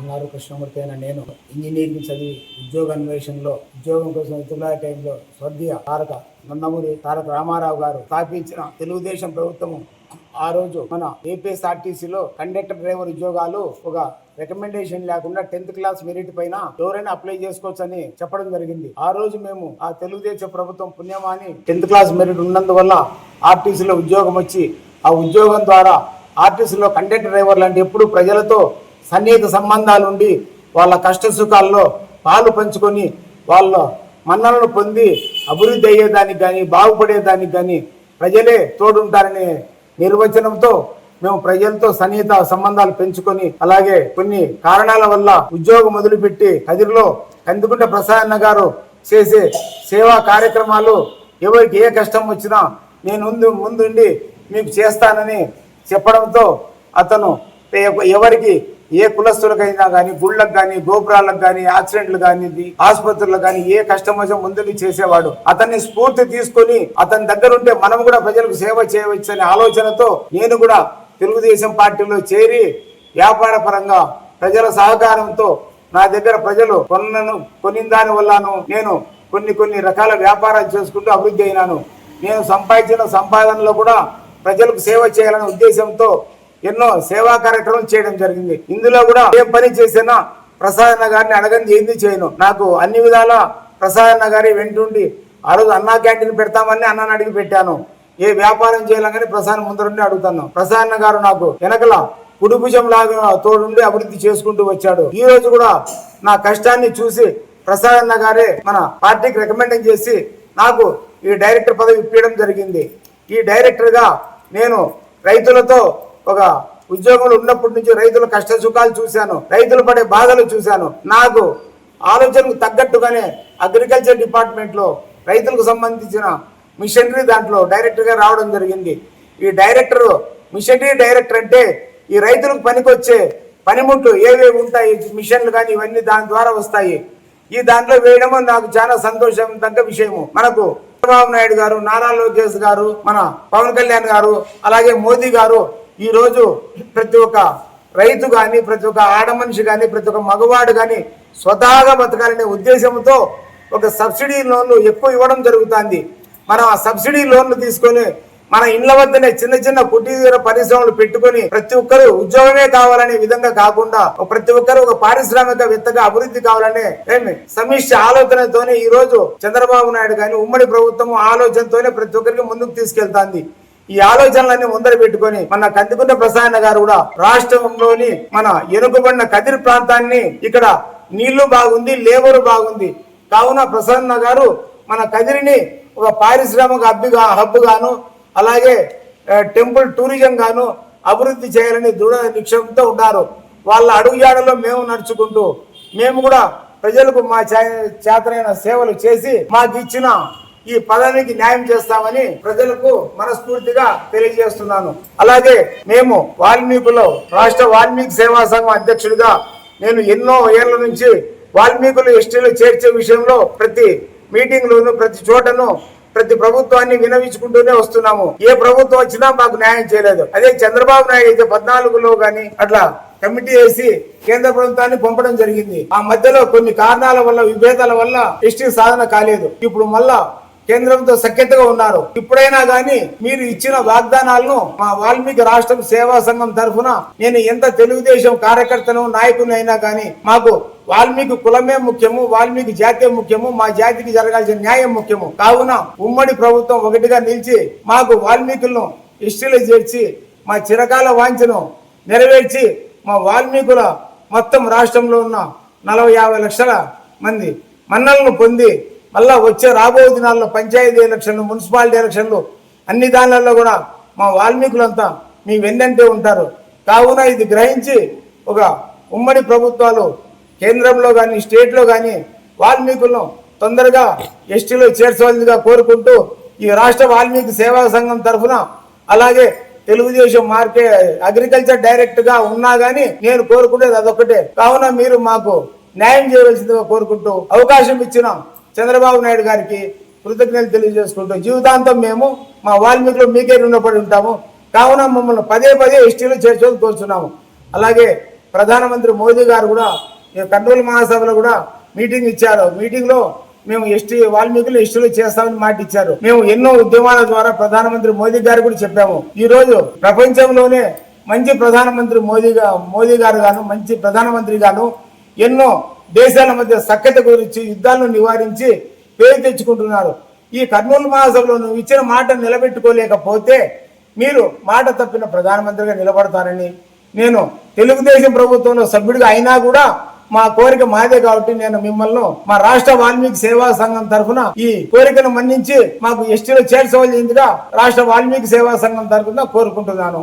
బంగారు కృష్ణమూర్తి అయిన నేను ఇంజనీరింగ్ చదివి ఉద్యోగ అన్వేషణలో ఉద్యోగం కోసం ఎదురులా టైంలో స్వర్గీయ తారక నందమూరి తారక రామారావు గారు స్థాపించిన తెలుగుదేశం ప్రభుత్వము. ఆ రోజు మన ఏపీఎస్ఆర్టీసీలో కండక్టర్ డ్రైవర్ ఉద్యోగాలు ఒక రికమెండేషన్ లేకుండా టెన్త్ క్లాస్ మెరిట్ పైన ఎవరైనా అప్లై చేసుకోవచ్చు అని చెప్పడం జరిగింది. ఆ రోజు మేము ఆ తెలుగుదేశం ప్రభుత్వం పుణ్యమాని టెన్త్ క్లాస్ మెరిట్ ఉన్నందువల్ల ఆర్టీసీలో ఉద్యోగం వచ్చి ఆ ఉద్యోగం ద్వారా ఆర్టీసీలో కండక్టర్ డ్రైవర్ లాంటి ఎప్పుడు ప్రజలతో సన్నిహిత సంబంధాలు ఉండి వాళ్ళ కష్ట సుఖాల్లో పాలు పంచుకొని వాళ్ళ మన్ననను పొంది అభివృద్ధి అయ్యేదానికి కానీ బాగుపడేదానికి కానీ ప్రజలే తోడుంటారనే నిర్వచనంతో మేము ప్రజలతో సన్నిహిత సంబంధాలు పెంచుకొని అలాగే కొన్ని కారణాల వల్ల ఉద్యోగం మొదలుపెట్టి కదిరిలో కందుకుంట ప్రసాదన్న గారు చేసే సేవా కార్యక్రమాలు ఎవరికి ఏ కష్టం వచ్చినా నేను ముందు ముందుండి మీకు చేస్తానని చెప్పడంతో అతను ఎవరికి ఏ కులస్తులకైనా కానీ గుళ్ళకు కానీ గోపురాలకు కానీ యాక్సిడెంట్లు కానీ ఆసుపత్రులకు కానీ ఏ కష్టం వచ్చినా ముందుకు చేసేవాడు. అతన్ని స్ఫూర్తి తీసుకొని అతని దగ్గర ఉంటే మనం కూడా ప్రజలకు సేవ చేయవచ్చు అనే ఆలోచనతో నేను కూడా తెలుగుదేశం పార్టీలో చేరి వ్యాపార పరంగా ప్రజల సహకారంతో నా దగ్గర ప్రజలు కొన్నను కొనిన దాని వల్లను నేను కొన్ని కొన్ని రకాల వ్యాపారాలు చేసుకుంటూ అభివృద్ధి అయినాను. నేను సంపాదించిన సంపాదనలో కూడా ప్రజలకు సేవ చేయాలనే ఉద్దేశంతో ఎన్నో సేవా కార్యక్రమం చేయడం జరిగింది. ఇందులో కూడా ఏ పని చేసినా ప్రసాదన్న గారిని అడగంది ఏంది చేయను. నాకు అన్ని విధాల ప్రసాదన్న గారి వెంటుండి ఆ రోజు అన్నా క్యాంటీన్ పెడతామని అన్నాను అడిగి పెట్టాను. ఏ వ్యాపారం చేయాలని ప్రసాద్ ముందరుండి అడుగుతాను. ప్రసాదన్న గారు నాకు వెనకల కుడిభుజం లాగా తోడుండి అభివృద్ధి చేసుకుంటూ వచ్చాడు. ఈ రోజు కూడా నా కష్టాన్ని చూసి ప్రసాదన్న గారే మన పార్టీకి రికమెండ్ చేసి నాకు ఈ డైరెక్టర్ పదవి ఇప్పించడం జరిగింది. ఈ డైరెక్టర్గా నేను రైతులతో ఒక ఉద్యోగంలో ఉన్నప్పటి నుంచి రైతుల కష్ట సుఖాలు చూశాను. రైతులు పడే బాధలు చూశాను. నాకు ఆలోచనకు తగ్గట్టుగానే అగ్రికల్చర్ డిపార్ట్మెంట్లో రైతులకు సంబంధించిన మిషనరీ దాంట్లో డైరెక్టర్గా రావడం జరిగింది. ఈ డైరెక్టర్ మిషనరీ డైరెక్టర్ అంటే ఈ రైతులకు పనికొచ్చే పనిముట్లు ఏవేవి ఉంటాయి? మిషన్లు కానీ ఇవన్నీ దాని ద్వారా వస్తాయి. ఈ దాంట్లో వేయడము నాకు చాలా సంతోషం తగ్గ విషయము. మనకు చంద్రబాబు నాయుడు గారు నారా లోకేష్ గారు మన పవన్ కళ్యాణ్ గారు అలాగే మోదీ గారు ఈరోజు ప్రతి ఒక్క రైతు కానీ ప్రతి ఒక్క ఆడ మనిషి కానీ ప్రతి ఒక్క మగవాడు కానీ స్వతహాగా బతకాలనే ఉద్దేశంతో ఒక సబ్సిడీ లోన్లు ఎక్కువ ఇవ్వడం జరుగుతుంది. మనం ఆ సబ్సిడీ లోన్లు తీసుకొని మన ఇండ్ల వద్దనే చిన్న చిన్న కుటీర పరిశ్రమలు పెట్టుకొని ప్రతి ఒక్కరు ఉద్యోగమే కావాలనే విధంగా కాకుండా ప్రతి ఒక్కరు ఒక పారిశ్రామికవేత్తగా అభివృద్ధి కావాలనే ఏమి సమిష్టి ఆలోచనతోనే ఈ రోజు చంద్రబాబు నాయుడు కానీ ఉమ్మడి ప్రభుత్వం ఆలోచనతోనే ప్రతి ఒక్కరికి ముందుకు తీసుకెళ్తాంది. ఈ ఆలోచనలన్నీ ముందర పెట్టుకొని మన కందికుంట ప్రసాద్ గారు కూడా రాష్ట్రంలోని మన ఎనుకబడిన కదిరి ప్రాంతాన్ని ఇక్కడ నీళ్ళు బాగుంది లేబర్ బాగుంది. కావున ప్రసన్న గారు మన కదిరిని ఒక పారిశ్రామిక హబ్బుగా హబ్బుగాను అలాగే టెంపుల్ టూరిజం గాను అభివృద్ధి చేయాలని దృఢ నిక్షేపంతో ఉన్నారు. వాళ్ళ అడుగుజాడలో మేము నడుచుకుంటూ మేము కూడా ప్రజలకు మా చేతనైన సేవలు చేసి మాకు ఇచ్చిన ఈ పదానికి న్యాయం చేస్తామని ప్రజలకు మనస్ఫూర్తిగా తెలియజేస్తున్నాను. అలాగే మేము వాల్మీకులో రాష్ట్ర వాల్మీకి సేవా సంఘం అధ్యక్షుడిగా నేను ఎన్నో ఏళ్ళ నుంచి వాల్మీకులు ఎస్టీలు చేర్చే విషయంలో ప్రతి మీటింగ్లోను ప్రతి చోటను ప్రతి ప్రభుత్వాన్ని వినవించుకుంటూనే వస్తున్నాము. ఏ ప్రభుత్వం వచ్చినా మాకు న్యాయం చేయలేదు. అదే చంద్రబాబు నాయుడు అయితే పద్నాలుగులో గాని అట్లా కమిటీ వేసి కేంద్ర ప్రభుత్వాన్ని పంపడం జరిగింది. ఆ మధ్యలో కొన్ని కారణాల వల్ల విభేదాల వల్ల ఎస్టీ సాధన కాలేదు. ఇప్పుడు మళ్ళా కేంద్రంతో సఖ్యతగా ఉన్నారు. ఇప్పుడైనా గాని మీరు ఇచ్చిన వాగ్దానాలను మా వాల్మీకి రాష్ట్రం సేవా సంఘం తరఫున నేను ఎంత తెలుగుదేశం కార్యకర్తను నాయకుని అయినా గాని మాకు వాల్మీకి కులమే ముఖ్యము వాల్మీకి జాతే ముఖ్యము మా జాతికి జరగాల్సిన న్యాయం ముఖ్యము. కావున ఉమ్మడి ప్రభుత్వం ఒకటిగా నిలిచి మాకు వాల్మీకులను హిస్టరీలో చేర్చి మా చిరకాల వాంఛను నెరవేర్చి మా వాల్మీకుల మొత్తం రాష్ట్రంలో ఉన్న నలభై యాభై లక్షల మంది మన్నలను పొంది మళ్ళా వచ్చే రాబోయే దినాల్లో పంచాయతీ ఎలక్షన్లు మున్సిపాలిటీ ఎలక్షన్లు అన్ని దానిలలో కూడా మా వాల్మీకులంతా మీ వెన్నంటే ఉంటారు. కావున ఇది గ్రహించి ఒక ఉమ్మడి ప్రభుత్వాలు కేంద్రంలో కానీ స్టేట్లో కానీ వాల్మీకులను తొందరగా ఎస్టీలో చేర్చవలసిందిగా కోరుకుంటూ ఈ రాష్ట్ర వాల్మీకి సేవా సంఘం తరఫున అలాగే తెలుగుదేశం మార్కెట్ అగ్రికల్చర్ డైరెక్ట్గా ఉన్నా గానీ నేను కోరుకునేది అదొకటే కావున మీరు మాకు న్యాయం చేయవలసిందిగా కోరుకుంటూ అవకాశం ఇచ్చిన చంద్రబాబు నాయుడు గారికి కృతజ్ఞతలు తెలియజేసుకుంటూ జీవితాంతం మేము మా వాల్మీకులు మీకే రుణపడి ఉంటాము. కావున మమ్మల్ని పదే పదే ఎస్టీలో చేర్చోని కోరుతున్నాము అలాగే ప్రధానమంత్రి మోదీ గారు కూడా కర్నూలు మహాసభలో కూడా మీటింగ్ ఇచ్చారు. మీటింగ్లో మేము ఎస్టీ వాల్మీకులు ఎస్టీలు చేస్తామని మాట ఇచ్చారు. మేము ఎన్నో ఉద్యమాల ద్వారా ప్రధానమంత్రి మోదీ గారు కూడా చెప్పాము. ఈ రోజు ప్రపంచంలోనే మంచి ప్రధానమంత్రి మోదీగా మోదీ గారు గాను మంచి ప్రధానమంత్రి గాను ఎన్నో దేశాల మధ్య సఖ్యత గురించి యుద్ధాలను నివారించి పేరు తెచ్చుకుంటున్నారు. ఈ కర్నూలు మహాసభలో నువ్వు ఇచ్చిన మాట నిలబెట్టుకోలేకపోతే మీరు మాట తప్పిన ప్రధానమంత్రిగా నిలబడతారని నేను తెలుగుదేశం ప్రభుత్వంలో సభ్యుడిగా అయినా కూడా మా కోరిక మాదే కాబట్టి నేను మిమ్మల్ని మా రాష్ట్ర వాల్మీకి సేవా సంఘం తరఫున ఈ కోరికను మన్నించి మాకు ఎస్టీలో చేర్చవలసిందిగా రాష్ట్ర వాల్మీకి సేవా సంఘం తరఫున కోరుకుంటున్నాను.